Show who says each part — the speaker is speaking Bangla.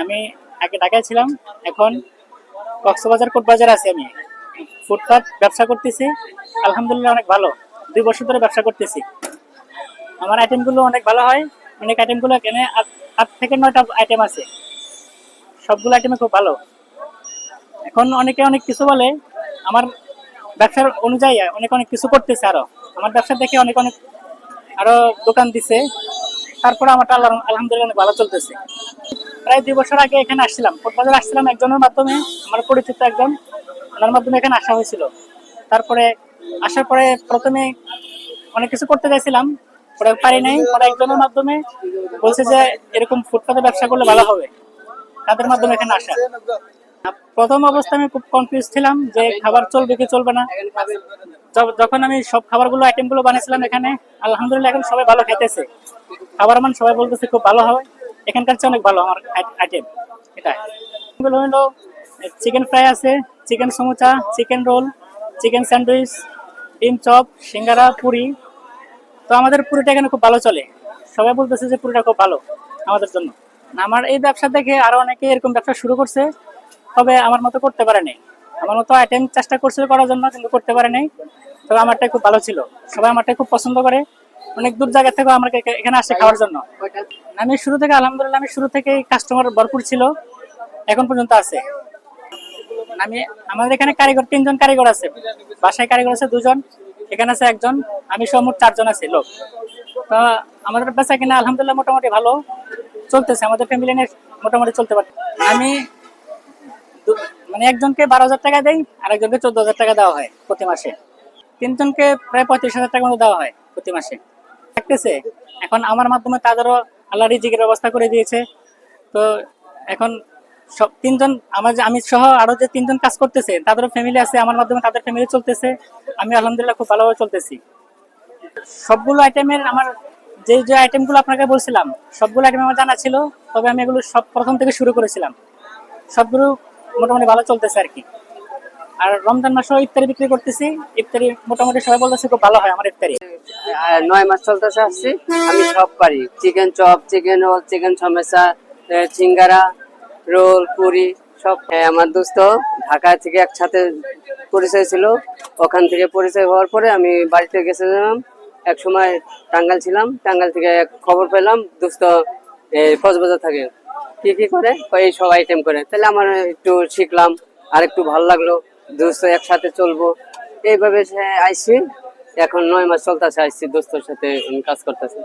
Speaker 1: আমি আগে ঢাকায় ছিলাম, এখন কক্সবাজার, কোটবাজার আছি আমি। ফুটপাত ব্যবসা করতেছি, আলহামদুলিল্লাহ অনেক ভালো। দুই বছর ধরে ব্যবসা করতেছি। আমার আইটেমগুলো অনেক ভালো হয়। অনেক আইটেমগুলো এখানে আট থেকে নয়টা আইটেম আছে। সবগুলো আইটেমে খুব ভালো। এখন অনেকে অনেক কিছু বলে, আমার ব্যবসার অনুযায়ী অনেক অনেক কিছু করতেছে আরও। আমার ব্যবসা দেখে অনেক অনেক আরও দোকান দিছে। তারপরে আমার আল্লাহ, আলহামদুলিল্লাহ অনেক ভালো চলতেছে। প্রায় দুই বছর আগে এখানে আসছিলাম। কোটবাজার আসছিলাম একজনের মাধ্যমে, আমার পরিচিত একজন, ওনার মাধ্যমে এখানে আসা হয়েছিল। তারপরে আসার পরে প্রথমে অনেক কিছু করতে চাইছিলাম, পরে পারি নাই। পরে একজনের মাধ্যমে বলছে যে এরকম ফুটপাতে ব্যবসা করলে ভালো হবে। তাদের মাধ্যমে এখানে আসা। প্রথম অবস্থায় আমি খুব কনফিউজ ছিলাম যে খাবার চলবে কি চলবে না। যখন আমি সব খাবারগুলো আইটেমগুলো বানিয়েছিলাম এখানে, আলহামদুলিল্লাহ এখন সবাই ভালো খেতেছে খাবার মান সবাই বলতেছে খুব ভালো হবে এখানকার চেয়ে অনেক ভালো আমার আইটেম এটা। এগুলো হলো চিকেন ফ্রাই আছে chicken samosa chicken roll chicken sandwich ডিম চপ, সিঙ্গারা, পুরি। তো আমাদের পুরিটা এখানে খুব ভালো চলে। সবাই বলতেছে যে পুরিটা খুব ভালো আমাদের জন্য। আমার এই ব্যবসা দেখে আরও অনেকে এরকম ব্যবসা শুরু করছে, তবে আমার মতো করতে পারে নাই। আমার মতো আইটেম চেষ্টা করছিল করার জন্য, কিন্তু করতে পারে নাই। তবে আমারটাই খুব ভালো ছিল। সবাই আমারটাই খুব পছন্দ করে। অনেক দূর জায়গা থেকে আমাকে এখানে আসে খাওয়ার জন্য। আমি শুরু থেকে, আলহামদুলিল্লাহ, আমি শুরু থেকেই কাস্টমার ভরপুর ছিল। এখন পর্যন্ত আছে। আমি, আমাদের এখানে কারিগর, তিনজন কারিগর আছে। বাসায় কারিগর আছে দুজন, এখানে আছে একজন, আমি সহ মোট চারজন আছি লোক। তো আমাদের বেচা কিনা আলহামদুলিল্লাহ মোটামুটি ভালো। চলতেছে, আমাদের ফ্যামিলি নিয়ে মোটামুটি চলতে পারে আমি মানে একজনকে বারো হাজার টাকা দেই আর একজনকে চোদ্দ হাজার টাকা দেওয়া হয় প্রতি মাসে। তিনজনকে প্রায় পঁয়ত্রিশ হাজার টাকা মতো দেওয়া হয় প্রতি মাসে। থাকতেছে। এখন আমার মাধ্যমে তাদেরও আল্লাহ রিজিকের ব্যবস্থা করে দিয়েছে। তো এখন সব তিনজন, আমার আমি সহ আরও যে তিনজন কাজ করতেছে, তাদেরও ফ্যামিলি আছে, আমার মাধ্যমে তাদের ফ্যামিলি চলতেছে। আমি আলহামদুলিল্লাহ খুব ভালোভাবে চলতেছি। সবগুলো আইটেমের আমার যে যে আইটেমগুলো আপনাকে বলছিলাম, সবগুলো আইটেম আমার জানা ছিল, তবে আমি এগুলো সব প্রথম থেকে শুরু করেছিলাম। সবগুলো মোটামুটি ভালো চলতেছে আর কি। আর রমজান মাসেও ইফতারি বিক্রি করতেছি, ইফতারি মোটামুটি সবাই বলতেছে খুব ভালো হয় আমার ইফতারি।
Speaker 2: নয় মাস চলতেছে আসছি। আমি সব পারি। Chicken chop, chicken roll, chicken samosa singara roll, puri, সব। আমার দোস্ত ঢাকা থেকে একসাথে পরিচয় ছিল। ওখান থেকে পরিচয় হওয়ার পরে আমি বাড়িতে গেছিলাম। এক সময় টাঙ্গাল ছিলাম। টাঙ্গাল থেকে এক খবর পেলাম, দোস্ত কক্সবাজার থাকে। কি কি করে? এই সব আইটেম করে। তাহলে আমার একটু শিখলাম আর একটু ভালো লাগল। দোস্ত, একসাথে চলবো। এইভাবে আইসি। এখন নয় মাস চলতেছে আইসি দোস্তর সাথে কাজ করতেছি।